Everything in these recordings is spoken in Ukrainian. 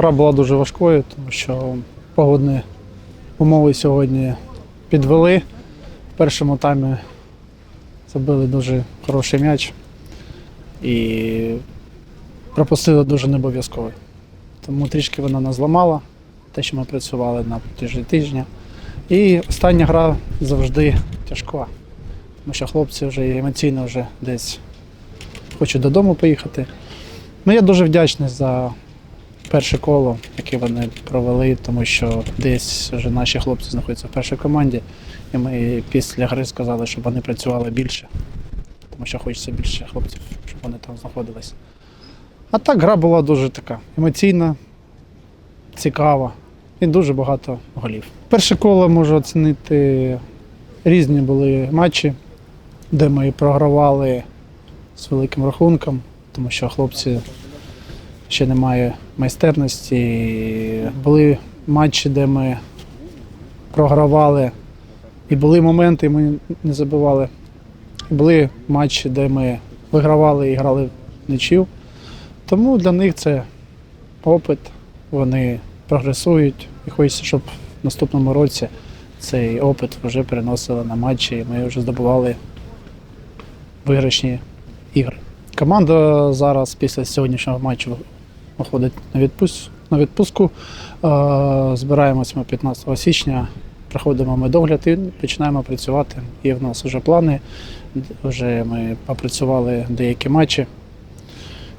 Гра була дуже важкою, тому що погодні умови сьогодні підвели. В першому таймі забили дуже хороший м'яч і пропустили дуже необов'язковий. Тому трішки вона нас зламала, те, що ми працювали на протязі тижня. І остання гра завжди тяжка, тому що хлопці вже емоційно вже десь хочуть додому поїхати. Ну, я дуже вдячний за перше коло, яке вони провели, тому що десь вже наші хлопці знаходяться в першій команді, і ми після гри сказали, щоб вони працювали більше, тому що хочеться більше хлопців, щоб вони там знаходились. А так гра була дуже така емоційна, цікава і дуже багато голів. Перше коло можу оцінити різні були матчі, де ми програвали з великим рахунком, тому що хлопці ще немає майстерності. Були матчі, де ми програвали, і були моменти, ми не забивали. Були матчі, де ми вигравали і грали в нічів. Тому для них це опит, вони прогресують і хочеться, щоб в наступному році цей опит вже переносили на матчі, і ми вже здобували виграшні ігри. Команда зараз після сьогоднішнього матчу виходить на відпуск, на відпустку. Е, Збираємось ми 15 січня, проходимо медогляд і починаємо працювати. Є в нас вже плани. Вже ми попрацювали деякі матчі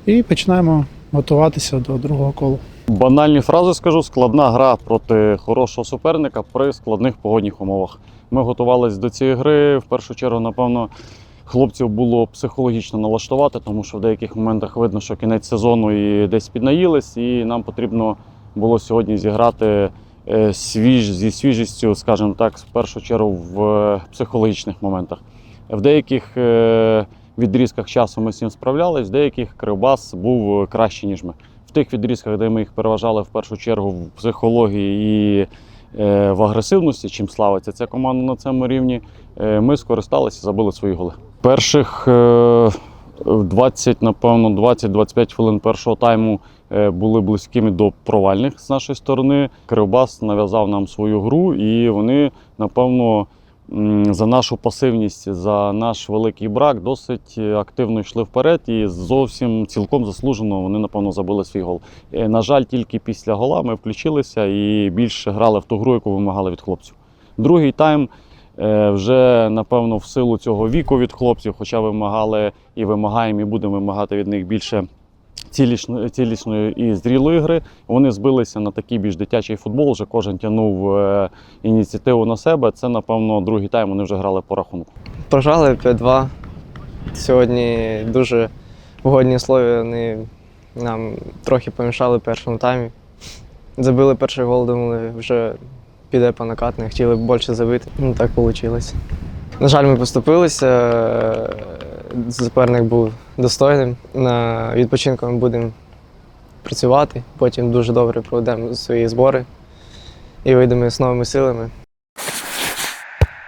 і починаємо готуватися до другого кола. Банальні фрази скажу: складна гра проти хорошого суперника при складних погодних умовах. Ми готувалися до цієї гри. В першу чергу, напевно, хлопців було психологічно налаштувати, тому що в деяких моментах видно, що кінець сезону і десь піднаїлись, і нам потрібно було сьогодні зіграти е, свіж, зі свіжістю, скажімо так, в першу чергу в е, психологічних моментах. В деяких е, відрізках часу ми з цим справлялись, в деяких Кривбас був кращий, ніж ми. В тих відрізках, де ми їх переважали в першу чергу в психології і в агресивності, чим славиться ця команда на цьому рівні, е, ми скористалися забили свої голи. Перших е, 20, напевно, 20-25 хвилин першого тайму е, були близькими до провальних з нашої сторони. Кривбас нав'язав нам свою гру, і вони, напевно, за нашу пасивність, за наш великий брак досить активно йшли вперед і зовсім цілком заслужено вони, напевно, забили свій гол. Е, На жаль, тільки після гола ми включилися і більше грали в ту гру, яку вимагали від хлопців. Другий тайм е, вже, напевно, в силу цього віку від хлопців, хоча вимагали і вимагаємо, і будемо вимагати від них більше цілісної, і зрілої гри. Вони збилися на такий більш дитячий футбол. Вже кожен тягнув е, ініціативу на себе. Це, напевно, другий тайм вони вже грали по рахунку. Програли 5-2. Сьогодні дуже погодні условия вони нам трохи помішали в першому таймі. Забили перший гол, думали, вже піде по накатне, хотіли б більше забити. Ну так вийшло. На жаль, ми поступилися. е, Суперник був достойним. На відпочинку ми будемо працювати, потім дуже добре проведемо свої збори і вийдемо з новими силами.